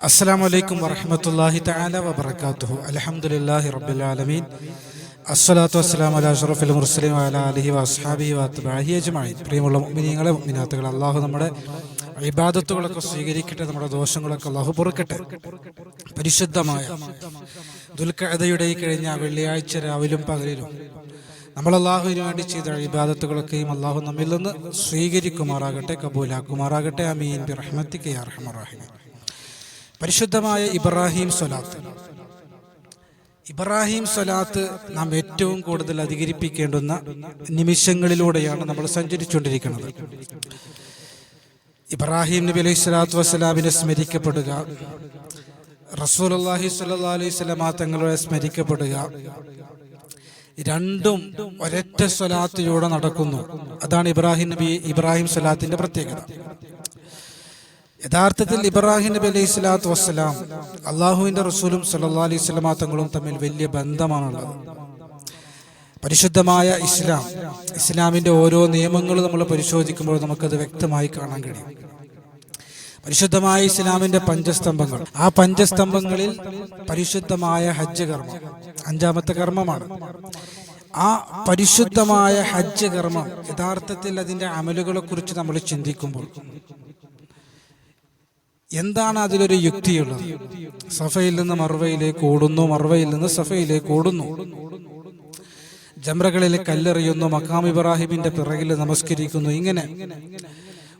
അസ്സാം വലൈക്കും വറഹമത്തല്ലാഹി വബറകാതുഹു. അൽഹംദുലില്ലാഹി റബ്ബിൽ ആലമീൻ. അസ്സലാത്തു വസ്സലാമു അലാ അഷ്റഫിൽ മുർസലീൻ വഅലാ ആലിഹി വസ്ഹാബി വഅത്ബാഇഹി അജ്മഈൻ. പ്രിയമുള്ള മുഅ്മിനീങ്ങളെ മുഅ്മിനാത്തുകളെ അല്ലാഹു നമ്മുടെ ഇബാദത്തുകളൊക്കെ സ്വീകരിക്കട്ടെ നമ്മുടെ ദോഷങ്ങളൊക്കെ അള്ളാഹു പൊറുക്കട്ടെ. പരിശുദ്ധമായ ദുൽഖഅദയുടെ കഴിഞ്ഞ വെള്ളിയാഴ്ച രാവിലും പകലിലും നമ്മൾ അള്ളാഹുവിന് വേണ്ടി ചെയ്ത ഇബാദത്തുകളൊക്കെയും അള്ളാഹു നമ്മിൽ നിന്ന് സ്വീകരിക്കുമാറാകട്ടെ കബൂലാക്കുമാറാകട്ടെ. അമീൻ ബി റഹ്മത്തിക്ക് റഹീം പരിശുദ്ധമായ ഇബ്രാഹിം സ്വലാത്ത്. ഇബ്രാഹിം സ്വലാത്ത് നാം ഏറ്റവും കൂടുതൽ അധികരിപ്പിക്കേണ്ടുന്ന നിമിഷങ്ങളിലൂടെയാണ് നമ്മൾ സഞ്ചരിച്ചുകൊണ്ടിരിക്കുന്നത്. ഇബ്രാഹിം നബി അലൈഹി സ്വലാത്തു വസ്സലാമിനെ സ്മരിക്കപ്പെടുക. റസൂൽ അള്ളാഹി സ്വല്ലാ അലൈഹി സ്വലാ തങ്ങളെ സ്മരിക്കപ്പെടുക. രണ്ടും ഒരൊറ്റ സ്വലാത്തിലൂടെ നടക്കുന്നു. അതാണ് ഇബ്രാഹിം നബി ഇബ്രാഹിം സ്വലാത്തിന്റെ പ്രത്യേകത. യഥാർത്ഥത്തിൽ ഇബ്രാഹിം നബി അലൈഹി സ്വലാത്തു വസ്സലാം അള്ളാഹുവിന്റെ റസൂലും സല്ലാ അലൈഹി സ്വലാമ തങ്ങളും തമ്മിൽ വലിയ ബന്ധമാണുള്ളത്. പരിശുദ്ധമായ ഇസ്ലാം ഇസ്ലാമിന്റെ ഓരോ നിയമങ്ങളും നമ്മൾ പരിശോധിക്കുമ്പോൾ നമുക്കത് വ്യക്തമായി കാണാൻ കഴിയും. പരിശുദ്ധമായ ഇസ്ലാമിന്റെ പഞ്ചസ്തംഭങ്ങൾ ആ പഞ്ചസ്തംഭങ്ങളിൽ പരിശുദ്ധമായ ഹജ്ജ് കർമ്മം അഞ്ചാമത്തെ കർമ്മമാണ്. ആ പരിശുദ്ധമായ ഹജ്ജ് കർമ്മം യഥാർത്ഥത്തിൽ അതിന്റെ അമലുകളെ കുറിച്ച് നമ്മൾ ചിന്തിക്കുമ്പോൾ എന്താണ് അതിലൊരു യുക്തിയുള്ളത്? സഫയിൽ നിന്ന് മർവയിലേക്ക് ഓടുന്നു മർവയിൽ നിന്ന് സഫയിലേക്ക് ഓടുന്നു. ജംറകളിൽ കല്ലെറിയുന്നു മക്കാം ഇബ്രാഹിമിന്റെ പിറകിൽ നമസ്കരിക്കുന്നു ഇങ്ങനെ.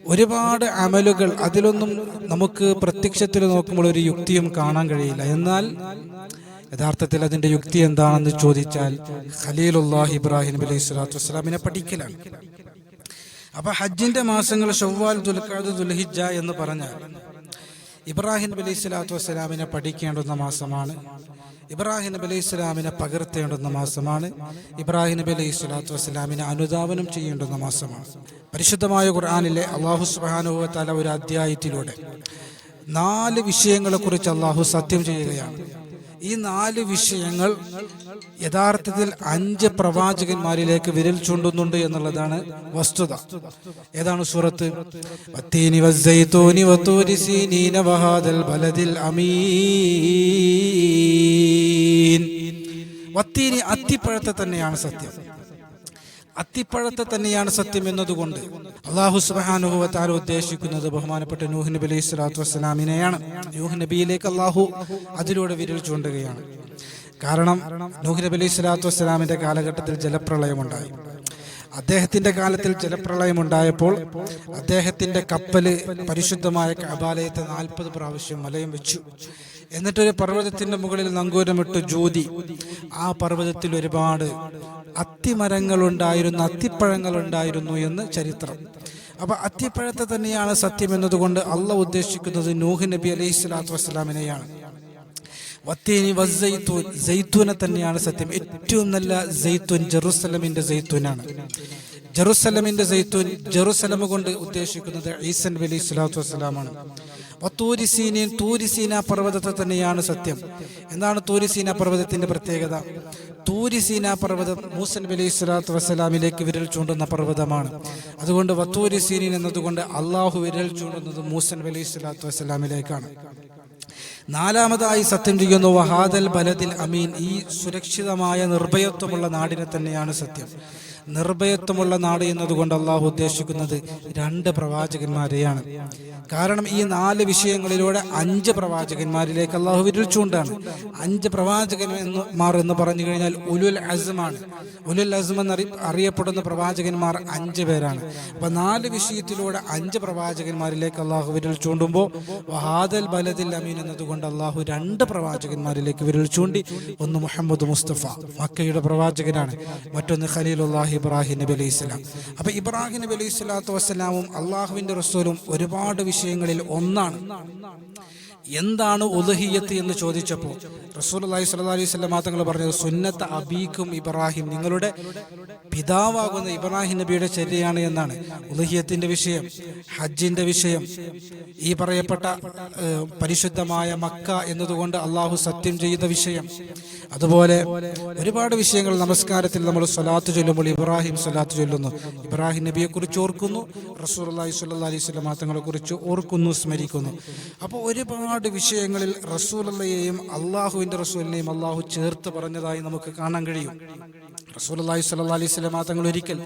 ഒരുപാട് അമലുകൾ അതിലൊന്നും നമുക്ക് പ്രത്യക്ഷത്തിൽ നോക്കുമ്പോൾ ഒരു യുക്തിയും കാണാൻ കഴിയില്ല. എന്നാൽ യഥാർത്ഥത്തിൽ അതിന്റെ യുക്തി എന്താണെന്ന് ചോദിച്ചാൽ ഖലീലുല്ലാഹ് ഇബ്രാഹിം അലൈഹി സ്വലാത്തു വസ്സലാമിനെ പഠിക്കലാണ്. അപ്പൊ ഹജ്ജിന്റെ മാസങ്ങൾ ഷവ്വാൽ ദുൽഖാദ് ദുൽഹിജ എന്ന് പറഞ്ഞാൽ ഇബ്രാഹിം നബി സ്വലാത്തു വസ്സലാമിനെ പഠിക്കേണ്ടുന്ന മാസമാണ്. ഇബ്രാഹിം നബി അലൈഹി സ്വലാമിനെ പകർത്തേണ്ടുന്ന മാസമാണ്. ഇബ്രാഹിം നബി അലൈഹി സ്വലാത്തു വസ്സലാമിനെ അനുധാവനം ചെയ്യേണ്ടുന്ന മാസമാണ്. പരിശുദ്ധമായ ഖുർആാനിലെ അള്ളാഹു സുബാനുഭവത്താല ഒരു അധ്യായത്തിലൂടെ നാല് വിഷയങ്ങളെക്കുറിച്ച് അള്ളാഹു സത്യം ചെയ്യുകയാണ്. ഈ നാല് വിഷയങ്ങൾ യഥാർത്ഥത്തിൽ അഞ്ച് പ്രവാചകന്മാരിലേക്ക് വിരൽ ചൂണ്ടുന്നുണ്ട് എന്നുള്ളതാണ് വസ്തുത. ഏതാണ് സൂറത്ത്? വത്തീനി അത്തിപ്പഴത്തെ തന്നെയാണ് സത്യം. അത്തിപ്പഴത്തെ തന്നെയാണ് സത്യം എന്നതുകൊണ്ട്. അള്ളാഹു സുബാനുഭവത്താൽ ഉദ്ദേശിക്കുന്നത് ബഹുമാനപ്പെട്ട നൂഹ് നബി അലൈഹി സ്വലാത്തു വസ്സലാമിനെയാണ്. നൂഹ് നബിയിലേക്ക് അള്ളാഹു അതിലൂടെ വിരൽ ചൂണ്ടുകയാണ്. കാരണം നൂഹ് നബി അലൈഹി സ്വലാത്തു വസ്സലാമിന്റെ കാലഘട്ടത്തിൽ ജലപ്രളയമുണ്ടായി. അദ്ദേഹത്തിന്റെ കാലത്തിൽ ജലപ്രളയം ഉണ്ടായപ്പോൾ അദ്ദേഹത്തിന്റെ കപ്പൽ പരിശുദ്ധമായ കബാലയത്തെ നാൽപ്പത് പ്രാവശ്യം മലയം വെച്ചു. എന്നിട്ടൊരു പർവതത്തിന്റെ മുകളിൽ നങ്കൂരമിട്ടു ജ്യോതി. ആ പർവതത്തിൽ ഒരുപാട് അത്തിപ്പഴങ്ങൾ ഉണ്ടായിരുന്നു എന്ന് ചരിത്രം. അപ്പൊ അത്തിപ്പഴത്തെ തന്നെയാണ് സത്യം എന്നതുകൊണ്ട് അള്ള ഉദ്ദേശിക്കുന്നത് നൂഹ് നബി അലൈഹി സ്വലാത്തു വസ്സലാമിനെയാണ്. വത്തേനി വസ്സൈത്തൂൻ തന്നെയാണ് സത്യം. ഏറ്റവും നല്ല ജെയ്ത്തൂൻ ജെറുസലമിന്റെ ജെയ്ത്തൂനാണ് ജെറുസലമിന്റെ ജെയ്ത്തൂൻ ജെറുസലം കൊണ്ട് ഉദ്ദേശിക്കുന്നത് ഈസൻ അലൈഹി സ്വലാത്തു വസ്സലാമാണ്. തൂരിസീനയും തൂരിസീന പർവതത്തെ തന്നെയാണ് സത്യം. എന്താണ് തൂരിസീന പർവതത്തിന്റെ പ്രത്യേകത? തൂരിസീന പർവതം മൂസൻ അലൈഹി സ്വലാത്തു വസ്സലാമിലേക്ക് വിരൽ ചൂണ്ടുന്ന പർവതമാണ്. അതുകൊണ്ട് വത്തൂരിസീനീൻ എന്നതുകൊണ്ട് അള്ളാഹു വിരൽ ചൂണ്ടുന്നത് മൂസൻ അലൈഹി സ്വലാത്തു വസ്സലാമിലേക്കാണ്. നാലാമതായി സത്യം ചെയ്യുന്നു വഹാദൽ ബലദിൽ അമീൻ. ഈ സുരക്ഷിതമായ നിർഭയത്വമുള്ള നാടിനെ തന്നെയാണ് സത്യം. നിർഭയത്വമുള്ള നാട് എന്നതുകൊണ്ട് അള്ളാഹു ഉദ്ദേശിക്കുന്നത് രണ്ട് പ്രവാചകന്മാരെയാണ്. കാരണം ഈ നാല് വിഷയങ്ങളിലൂടെ അഞ്ച് പ്രവാചകന്മാരിലേക്ക് അള്ളാഹു വിരിച്ചുകൊണ്ടാണ് അഞ്ച് പ്രവാചകന്മാർ എന്ന് പറഞ്ഞു കഴിഞ്ഞാൽ ഉലുൽ അസ്മാണ്. ഉലുൽ അസ്മ എന്നറി അറിയപ്പെടുന്ന പ്രവാചകന്മാർ അഞ്ച് പേരാണ്. അപ്പൊ നാല് വിഷയത്തിലൂടെ അഞ്ച് പ്രവാചകന്മാരിലേക്ക് അള്ളാഹു വിരൽ ചൂണ്ടുമ്പോൾ വഹാദൽ ബലദിൽ അമീൻ എന്നതുകൊണ്ട് അള്ളാഹു രണ്ട് പ്രവാചകന്മാരിലേക്ക് വിരൽ ചൂണ്ടി ഒന്ന് മുഹമ്മദ് മുസ്തഫ മക്കയുടെ പ്രവാചകനാണ്. മറ്റൊന്ന് ഖലീലുല്ലാഹി ഇബ്രാഹിം നബി അലൈഹി സ്വലാം. അപ്പൊ ഇബ്രാഹിം നബി അലൈഹി സ്വലാത്തു വസ്സലാമും അള്ളാഹുവിന്റെ റസൂലും ഒരുപാട് വിഷയങ്ങളിൽ ഒന്നാണ്. എന്താണ് ഉലഹിയത്ത് എന്ന് ചോദിച്ചപ്പോൾ റസൂൽ അലൈഹി സ്വല്ലാ അലൈഹി സ്വലം തങ്ങൾ പറഞ്ഞത് സുന്നത്ത് അബീക്കും ഇബ്രാഹിം. നിങ്ങളുടെ പിതാവാകുന്ന ഇബ്രാഹിം നബിയുടെ ചര്യയാണ് എന്നാണ്. ഉലഹിയത്തിന്റെ വിഷയം ഹജ്ജിന്റെ വിഷയം ഈ പറയപ്പെട്ട പരിശുദ്ധമായ മക്ക എന്നതുകൊണ്ട് അള്ളാഹു സത്യം ചെയ്ത വിഷയം. അതുപോലെ ഒരുപാട് വിഷയങ്ങൾ നമസ്കാരത്തിൽ നമ്മൾ സ്വലാത്ത് ചൊല്ലുമ്പോൾ ഇബ്രാഹിം സ്വലാത്ത് ചൊല്ലുന്നു. ഇബ്രാഹിം നബിയെ കുറിച്ച് ഓർക്കുന്നു റസൂർ അള്ളാഹി സ്വല്ലാ അലൈഹി സ്വലം തങ്ങളെ കുറിച്ച് ഓർക്കുന്നു സ്മരിക്കുന്നു. അപ്പോൾ ഒരുപാട് ഒരുപാട് വിഷയങ്ങളിൽ റസൂലയെയും അള്ളാഹുവിന്റെ റസൂലിനെയും അള്ളാഹു ചേർത്ത് പറഞ്ഞതായി നമുക്ക് കാണാൻ കഴിയും. റസൂൽ റസൂലി സല്ലാ അലൈഹി സ്വലമാ തങ്ങൾ ഒരിക്കൽ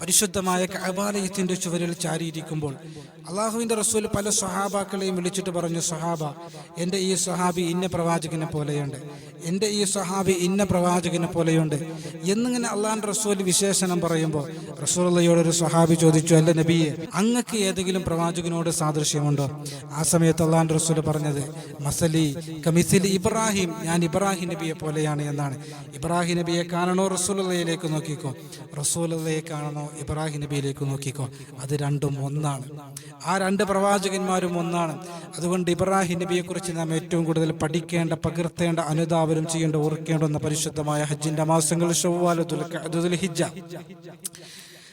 പരിശുദ്ധമായ കബാലയത്തിന്റെ ചുവരിൽ ചാരിയിരിക്കുമ്പോൾ അള്ളാഹുവിന്റെ റസൂൽ പല സ്വഹാബാക്കളെയും വിളിച്ചിട്ട് പറഞ്ഞു സ്വഹാബ എന്റെ ഈ സ്വഹാബി ഇന്ന പ്രവാചകനെ പോലെയുണ്ട്. എന്റെ ഈ സ്വഹാബി ഇന്ന പ്രവാചകനെ പോലെയുണ്ട്. എന്നിങ്ങനെ അള്ളാഹിന്റെ റസൂൽ വിശേഷണം പറയുമ്പോൾ റസൂലയോട് ഒരു സ്വഹാബി ചോദിച്ചു അല്ല നബിയെ അങ്ങക്ക് ഏതെങ്കിലും പ്രവാചകനോട് സാദൃശ്യമുണ്ടോ? ആ സമയത്ത് അള്ളാഹിന്റെ റസൂൽ പറഞ്ഞത് മസലി കമിസിലി ഇബ്രാഹിം ഞാൻ ഇബ്രാഹിം നബിയെ പോലെയാണ് എന്നാണ്. ഇബ്രാഹിം നബിയെ കാണണോ റസൂലയിലേക്ക് നോക്കിക്കോ? റസൂലയെ കാണണോ ഇബ്രാഹിം നബിയിലേക്ക് നോക്കിക്കോ? അത് രണ്ടും ഒന്നാണ്. ആ രണ്ട് പ്രവാചകന്മാരും ഒന്നാണ്. അതുകൊണ്ട് ഇബ്രാഹിം നബിയെക്കുറിച്ച് നാം ഏറ്റവും കൂടുതൽ പഠിക്കേണ്ട പകർത്തേണ്ട അനുതാപനം ചെയ്യേണ്ട ഓർക്കേണ്ടുന്ന പരിശുദ്ധമായ ഹജ്ജിന്റെ മാസങ്ങൾ ഷവ്വാലുൽ ഹിജ്ജ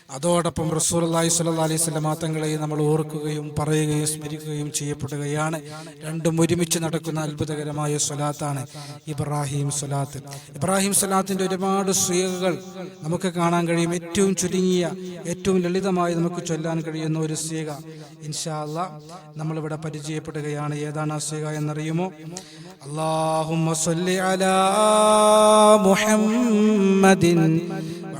അതോടൊപ്പം റസൂൽ അള്ളഹി സ്വല്ലാ അലൈഹി സ്വലം തങ്ങളെയും നമ്മൾ ഓർക്കുകയും പറയുകയും സ്മരിക്കുകയും ചെയ്യപ്പെടുകയാണ്. രണ്ടും ഒരുമിച്ച് നടക്കുന്ന അത്ഭുതകരമായ സ്വലാത്താണ് ഇബ്രാഹിം സ്വലാത്ത്. ഇബ്രാഹിം സ്വലാത്തിന്റെ ഒരുപാട് സ്വീകകൾ നമുക്ക് കാണാൻ കഴിയും. ഏറ്റവും ചുരുങ്ങിയ ഏറ്റവും ലളിതമായി നമുക്ക് ചൊല്ലാൻ കഴിയുന്ന ഒരു സ്വീക ഇൻഷാല്ല നമ്മളിവിടെ പരിചയപ്പെടുകയാണ്. ഏതാണ് ആ സ്വീക എന്നറിയുമോ? അള്ളാഹു മുഹമ്മദിൻ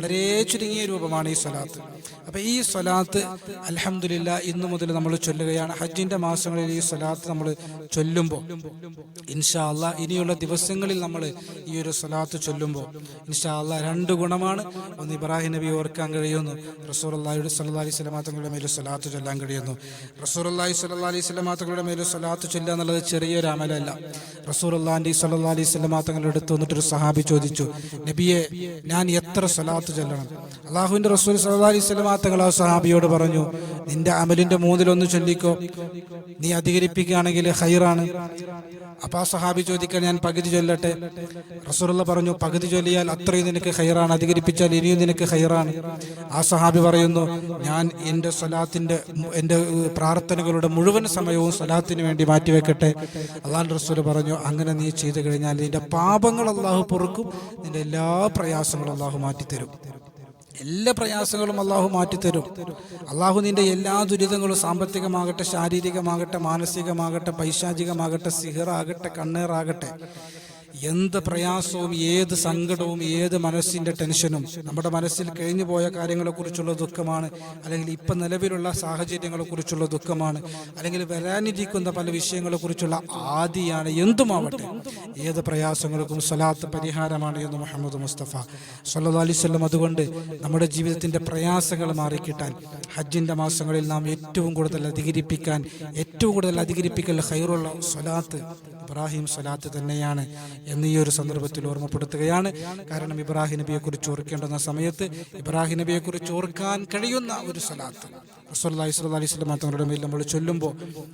വളരെ ചുരുങ്ങിയ രൂപമാണ് ഈ സ്വലാത്ത്. അപ്പൊ ഈ സ്വലാത്ത് അലഹമില്ല ഇന്നു മുതൽ നമ്മൾ ചൊല്ലുകയാണ്. ഹജ്ജിന്റെ മാസങ്ങളിൽ ഈ സ്വലാത്ത് നമ്മൾ ചൊല്ലുമ്പോൾ ഇൻഷാ അല്ല ഇനിയുള്ള ദിവസങ്ങളിൽ നമ്മൾ ഈ ഒരു സ്വലാത്ത് ചൊല്ലുമ്പോൾ ഇൻഷാ അല്ല രണ്ട് ഗുണമാണ്. ഒന്ന് ഇബ്രാഹിം നബി ഓർക്കാൻ കഴിയുന്നു റസൂർ അള്ളാഹിയുടെ സല്ലാ അലൈഹി സ്വലാത്തങ്ങളുടെ മേലെ സ്വലാത്ത് ചൊല്ലാൻ കഴിയുന്നു. റസൂർ അള്ളാഹി സല്ലാ അലൈഹി സ്വലാത്തങ്ങളുടെ മേലെ സ്വലാത്ത് ചൊല്ലുക എന്നുള്ളത് ചെറിയൊരു അമലല്ല. റസൂർ അള്ളാഹി സല്ലാ അലൈഹി സ്വലാത്തങ്ങളുടെ അടുത്ത് വന്നിട്ടൊരു സഹാബി ചോദിച്ചു നബിയെ ഞാൻ എത്ര സ്വലാത്ത് ചൊല്ലണം. അള്ളാഹുവിന്റെ റസൂൽ സല്ലാ അലൈഹി ആ സഹാബിയോട് പറഞ്ഞു നിന്റെ അമലിന്റെ മൂന്നിലൊന്ന് ചൊല്ലിക്കോ. നീ അധികരിപ്പിക്കുകയാണെങ്കിൽ ഹൈറാണ്. അപ്പൊ ആ സഹാബി ചോദിക്കാൻ ഞാൻ പകുതി ചൊല്ലട്ടെ? റസൂറുള്ള പറഞ്ഞു പകുതി ചൊല്ലിയാൽ അത്രയും നിനക്ക് ഹൈറാണ് അധികരിപ്പിച്ചാൽ ഇനിയും നിനക്ക് ഹൈറാണ് ആ സഹാബി പറയുന്നു ഞാൻ എന്റെ സ്വലാത്തിന്റെ എന്റെ പ്രാർത്ഥനകളുടെ മുഴുവൻ സമയവും സ്വലാത്തിന് വേണ്ടി മാറ്റിവെക്കട്ടെ അള്ളാൻ റസൂൽ പറഞ്ഞു അങ്ങനെ നീ ചെയ്തു കഴിഞ്ഞാൽ നിന്റെ പാപങ്ങൾ അള്ളാഹു പൊറുക്കും നിന്റെ എല്ലാ പ്രയാസങ്ങളും അള്ളാഹു മാറ്റിത്തരും. എല്ലാ പ്രയാസങ്ങളും അള്ളാഹു മാറ്റിത്തരും. അള്ളാഹു നിന്റെ എല്ലാ ദുരിതങ്ങളും സാമ്പത്തികമാകട്ടെ ശാരീരികമാകട്ടെ മാനസികമാകട്ടെ പൈശാചികമാകട്ടെ സിഹറാകട്ടെ കണ്ണേറാകട്ടെ എന്ത് പ്രയാസവും ഏത് സങ്കടവും ഏത് മനസ്സിന്റെ ടെൻഷനും നമ്മുടെ മനസ്സിൽ കഴിഞ്ഞു പോയ കാര്യങ്ങളെക്കുറിച്ചുള്ള ദുഃഖമാണ്. അല്ലെങ്കിൽ ഇപ്പം നിലവിലുള്ള സാഹചര്യങ്ങളെക്കുറിച്ചുള്ള ദുഃഖമാണ്. അല്ലെങ്കിൽ വരാനിരിക്കുന്ന പല വിഷയങ്ങളെക്കുറിച്ചുള്ള ആദിയാണ്. എന്തുമാവട്ടെ ഏത് പ്രയാസങ്ങൾക്കും സ്വലാത്ത് പരിഹാരമാണ് എന്ന് മുഹമ്മദ് മുസ്തഫ സല്ലാ അതുകൊണ്ട് നമ്മുടെ ജീവിതത്തിന്റെ പ്രയാസങ്ങൾ മാറിക്കിട്ടാൻ ഹജ്ജിന്റെ മാസങ്ങളിൽ നാം ഏറ്റവും കൂടുതൽ അധികരിപ്പിക്കാൻ ഏറ്റവും കൂടുതൽ അധികരിപ്പിക്കൽ ഹൈറുള്ള സ്വലാത്ത് ഇബ്രാഹിം സ്വലാത്ത് തന്നെയാണ് എന്ന് ഈ ഒരു സന്ദർഭത്തിൽ ഓർമ്മപ്പെടുത്തുകയാണ്. കാരണം ഇബ്രാഹിം നബിയെക്കുറിച്ച് ഓർക്കേണ്ടുന്ന സമയത്ത് ഇബ്രാഹിം നബിയെക്കുറിച്ച് ഓർക്കാൻ കഴിയുന്ന ഒരു സ്വലാത്ത്. റസൂല്ലി സ്വല്ലാ അലൈഹി തങ്ങളുടെ മേൽ നമ്മൾ ചൊല്ലുമ്പോൾ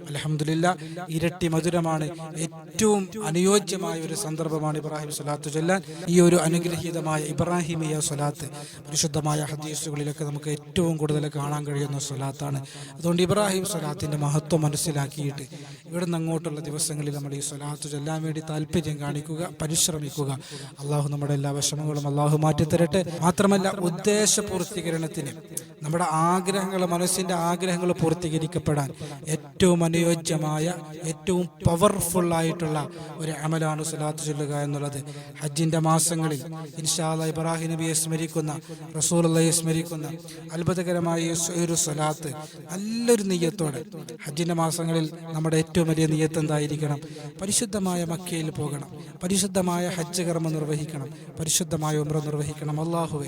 അലഹമില്ല ഇരട്ടി മധുരമാണ്. ഏറ്റവും അനുയോജ്യമായ ഒരു സന്ദർഭമാണ് ഇബ്രാഹിം സ്വലാത്ത് ചൊല്ലാൻ. ഈ ഒരു അനുഗ്രഹീതമായ ഇബ്രാഹിമിയ സ്വലാത്ത് പരിശുദ്ധമായ ഹദീസുകളിലൊക്കെ നമുക്ക് ഏറ്റവും കൂടുതൽ കാണാൻ കഴിയുന്ന സ്വലാത്താണ്. അതുകൊണ്ട് ഇബ്രാഹിം സ്വലാത്തിന്റെ മഹത്വം മനസ്സിലാക്കിയിട്ട് ഇവിടുന്ന് അങ്ങോട്ടുള്ള ദിവസങ്ങളിൽ നമ്മൾ ഈ സ്വലാത്ത് ചൊല്ലാൻ വേണ്ടി താല്പര്യം കാണിക്കുക പരിശ്രമിക്കുക. അള്ളാഹു നമ്മുടെ എല്ലാ വിഷമങ്ങളും അള്ളാഹു മാറ്റിത്തരട്ടെ. മാത്രമല്ല ഉദ്ദേശ പൂർത്തീകരണത്തിന് നമ്മുടെ ആഗ്രഹങ്ങൾ മനസ്സിന്റെ ആഗ്രഹങ്ങൾ പൂർത്തീകരിക്കപ്പെടാൻ ഏറ്റവും അനുയോജ്യമായ ഏറ്റവും പവർഫുൾ ആയിട്ടുള്ള ഒരു അമലാണ് സ്വലാത്ത് ചൊല്ലുക എന്നുള്ളത് ഹജ്ജിന്റെ മാസങ്ങളിൽ ഇൻഷാല ഇബ്രാഹിം നബിയെ സ്മരിക്കുന്ന റസൂലയെ സ്മരിക്കുന്ന അത്ഭുതകരമായ സുലാത്ത് നല്ലൊരു നെയ്യത്തോടെ ഹജ്ജിന്റെ മാസങ്ങളിൽ നമ്മുടെ ഏറ്റവും വലിയ നെയ്യത്ത് എന്തായിരിക്കണം? പരിശുദ്ധമായ മക്കയിൽ പോകണം. പരിശുദ്ധമായ ഹജ്ജ് കർമ്മം നിർവഹിക്കണം. പരിശുദ്ധമായ ഉമ്ര നിർവഹിക്കണം. അള്ളാഹുവെ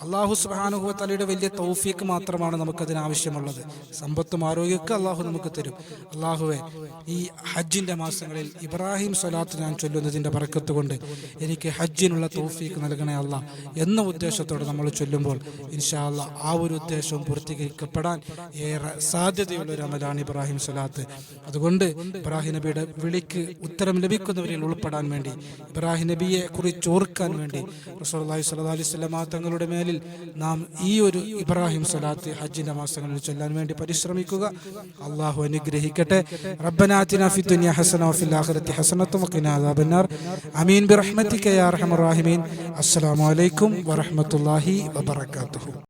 അള്ളാഹു സുബാനുഹു തലയുടെ വലിയ തൗഫീക്ക് മാത്രമാണ് നമുക്കതിനാവശ്യമുള്ളത് സമ്പത്തും ആരോഗ്യമൊക്കെ അള്ളാഹു നമുക്ക് തരും. അള്ളാഹുവെ ഈ ഹജ്ജിന്റെ മാസങ്ങളിൽ ഇബ്രാഹിം സ്വലാത്ത് ഞാൻ ചൊല്ലുന്നതിന്റെ പറക്കത്ത് കൊണ്ട് എനിക്ക് ഹജ്ജിനുള്ള തൗഫീക്ക് നൽകണേ അല്ല എന്ന ഉദ്ദേശത്തോടെ നമ്മൾ ചൊല്ലുമ്പോൾ ഇൻഷാ അല്ല ആ ഒരു ഉദ്ദേശവും പൂർത്തീകരിക്കപ്പെടാൻ ഏറെ സാധ്യതയുള്ള ഒരു അമലാണ് ഇബ്രാഹിം സ്വലാത്ത്. അതുകൊണ്ട് ഇബ്രാഹിം നബിയുടെ വിളിക്ക് ഉത്തരം ലഭിക്കുന്നവരിൽ ഉൾപ്പെടാൻ വേണ്ടി ഇബ്രാഹിം നബിയെ കുറിച്ച് ഓർക്കാൻ വേണ്ടി റസൂൽ അലൈഹി സ്വലാ അലൈഹി സ്വലമാ തങ്ങളുടെ മേൽ മേലിൽ നാം ഈ ഒരു ഇബ്രാഹിം സ്വലാത്ത് ഹജ്ജിന്റെ മാസങ്ങളിൽ ചൊല്ലാൻ വേണ്ടി പരിശ്രമിക്കുക. അള്ളാഹു അനുഗ്രഹിക്കട്ടെ. റബ്ബനാത്തിന ഫി ദുനിയ ഹസന വഫിൽ ആഖിറതി ഹസനത്തും വഖിനാ അദാബന്നാർ അമീൻ ബിറഹ്മതിക യാ അർഹമർ റഹീമീൻ. അസ്സലാമു അലൈക്കും വറഹ്മത്തുള്ളാഹി വബറകാതുഹു.